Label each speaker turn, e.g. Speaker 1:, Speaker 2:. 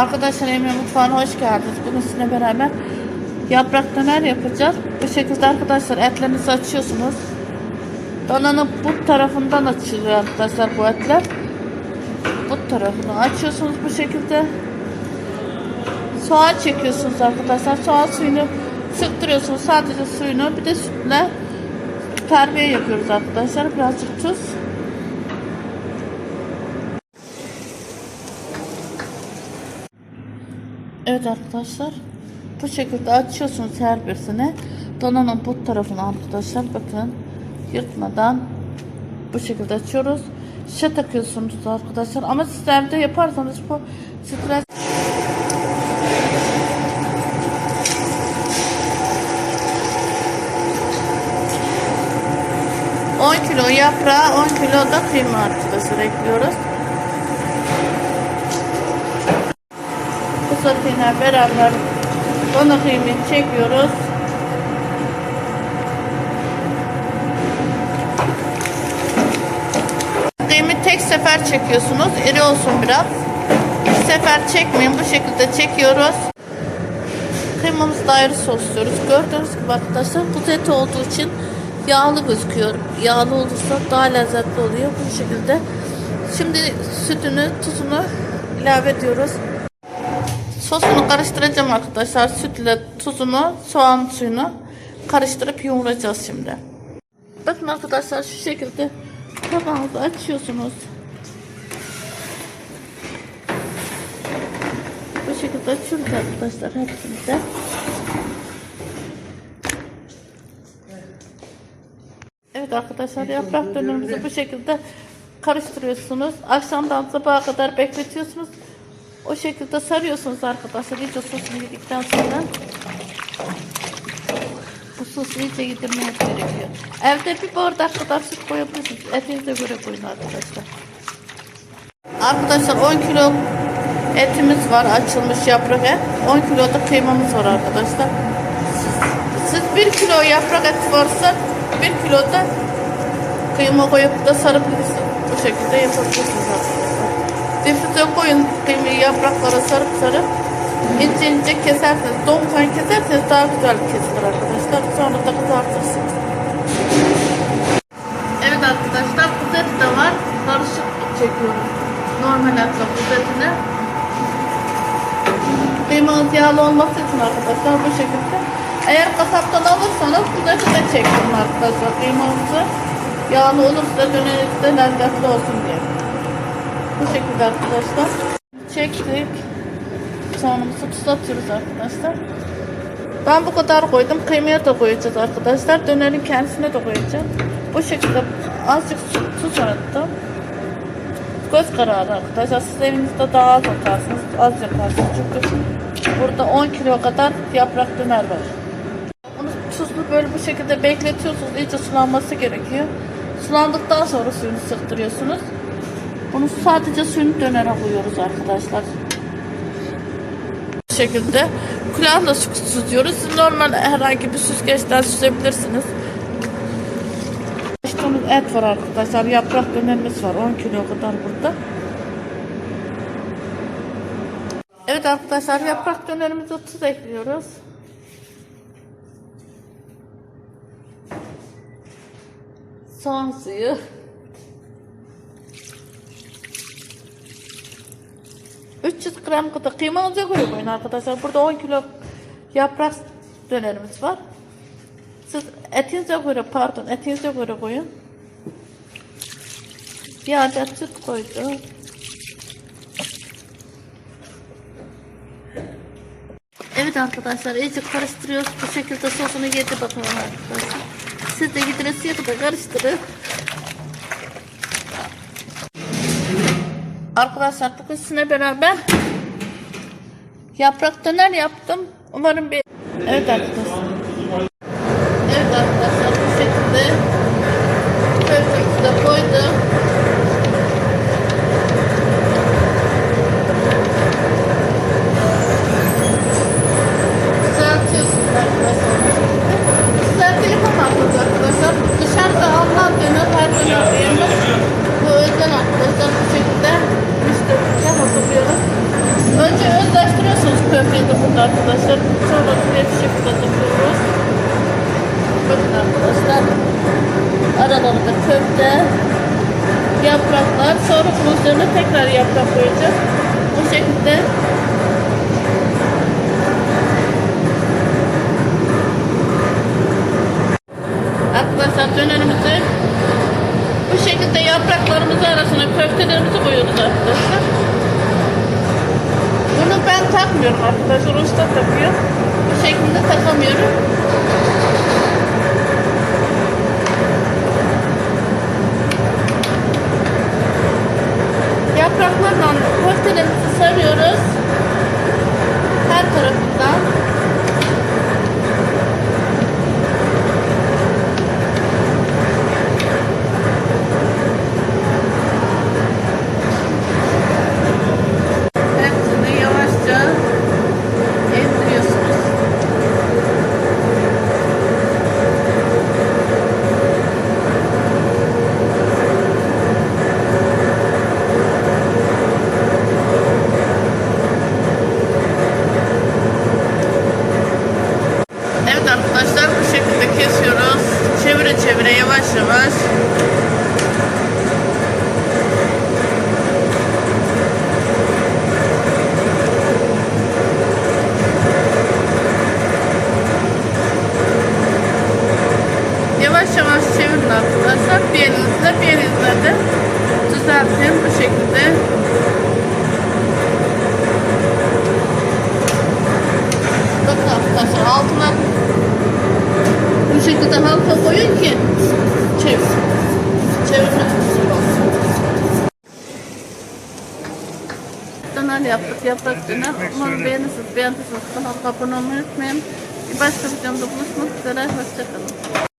Speaker 1: Arkadaşlar Emre Mutfağı'na hoş geldiniz. Bugün sizinle beraber yaprak döner yapacağız. Bu şekilde arkadaşlar etlerinizi açıyorsunuz. Dananın bu tarafından açılıyor arkadaşlar bu etler. Bu tarafını açıyorsunuz bu şekilde. Soğan çekiyorsunuz arkadaşlar. Soğan suyunu sıktırıyorsunuz. Sadece suyunu bir de sütle terbiye yapıyoruz arkadaşlar. Birazcık tuz. Evet arkadaşlar. Bu şekilde açıyorsunuz her birisini. Dananın bu tarafını arkadaşlar bakın yırtmadan bu şekilde açıyoruz. Şişe takıyorsunuz arkadaşlar. Ama siz evde yaparsanız bu stres 10 kilo yaprağı, 10 kilo da kıyma arkadaşlar ekliyoruz. Bu sotuyla beraber dana kıymayı çekiyoruz. Kıyımı tek sefer çekiyorsunuz. İri olsun biraz. Bir sefer çekmeyin. Bu şekilde çekiyoruz. Kıymamızı da ayrı sosluyoruz. Gördüğünüz gibi arkadaşlar kuzu eti olduğu için yağlı gözüküyor. Yağlı olursa daha lezzetli oluyor bu şekilde. Şimdi sütünü, tuzunu ilave ediyoruz. Sosunu karıştıracağım arkadaşlar. Sütle tuzunu, soğan suyunu karıştırıp yoğuracağız şimdi. Bakın arkadaşlar şu şekilde tabağınızı açıyorsunuz. Bu şekilde açıyoruz arkadaşlar hepsini de. Evet arkadaşlar yaprak dönerimizi bu şekilde karıştırıyorsunuz. Akşamdan sabaha kadar bekletiyorsunuz. O şekilde sarıyorsunuz arkadaşlar. İyice sosunu yedikten sonra bu sosu iyice yedirmeye gerekiyor. Evde bir bardak kadar süt koyabilirsiniz. Etinize göre koyun arkadaşlar. Arkadaşlar 10 kilo etimiz var açılmış yaprak et. 10 kilo da kıymamız var arkadaşlar. Siz 1 kilo yaprak et varsa 1 kilo da kıyma koyup da sarabilirsiniz. Bu şekilde yapabilirsiniz arkadaşlar. Difrize koyun kıymayı yapraklara sarıp sarıp ince ince keserseniz, donkan keserseniz daha güzel kesilir arkadaşlar. Sonra da kızartırsınız. Evet arkadaşlar kuzu eti de var. Karışık çekiyoruz. Normal etle kuzu etine. Kıymanız yağlı olması için arkadaşlar bu şekilde. Eğer kasaptan alırsanız kuzu eti de çektim arkadaşlar. Kıymamızı yağlı olursa dönerimizde lezzetli olsun diye. Bu şekilde arkadaşlar. Çektik. Soğanımızı tuz atıyoruz arkadaşlar. Ben bu kadar koydum. Kıymaya da koyacağız arkadaşlar. Dönerin kendisine de koyacağım. Bu şekilde azıcık su, tuz attım. Göz kararı arkadaşlar. Siz evinizde daha az atarsınız. Az yaparsınız. Çünkü burada 10 kilo kadar yaprak döner var. Bunu tuzlu böyle bu şekilde bekletiyorsunuz. İyice sulanması gerekiyor. Sulandıktan sonra suyunu sıktırıyorsunuz. Bunu sadece suyunu dönere koyuyoruz arkadaşlar. Bu şekilde su süzüyoruz. Siz normal herhangi bir süzgeçten süzebilirsiniz. Onun et var arkadaşlar. Yaprak dönerimiz var. 10 kilo kadar burada. Evet arkadaşlar yaprak dönerimize tuz ekliyoruz. Soğan suyu. ...300 gram kadar kıymanıza koyun arkadaşlar. Burada 10 kilo yaprak dönerimiz var. Siz etinize göre pardon etinize göre koyun. Bir adet süt koydum. Evet arkadaşlar iyice karıştırıyoruz. Bu şekilde sosunu yedi bakalım arkadaşlar. Siz de gidin da karıştırın. Arkadaşlar bugün sizinle beraber yaprak döner yaptım. Umarım bir... Evet arkadaşlar. Evet arkadaşlar bu şekilde köftemizi de koydum. Köfteyi de burada arkadaşlar. Buraya bir şekilde takıyoruz. Bakın arkadaşlar. Aralarında köfte, yapraklar. Sonra bunun üzerine tekrar yaprak koyacağız. Bu şekilde Arkadaşlar dönerimizi bu şekilde yapraklarımızı arasına köftelerimizi koyuyoruz arkadaşlar. Takmıyorum arkadaşlar. Usta takıyor. Bu şekilde takamıyorum. Yapraklarla köftelerimizi sarıyoruz. Her tarafından. Hepsini yavaşça ezdiriyorsunuz. Evet arkadaşlar bu şekilde kesiyoruz. Çevire çevire yavaş yavaş. Yavaş yavaş çevirin arkadaşlar. Bir elinizle bir elinizle de düzeltin bu şekilde. Bakın arkadaşlar altına bu şekilde halka koyun ki çevir. Çevirme. Döner yaptık, yaprak döner. Umarım beğenirsiniz. Beğendiyseniz kanala abone olmayı unutmayın. Bir başka videomda buluşmak üzere. Hoşçakalın.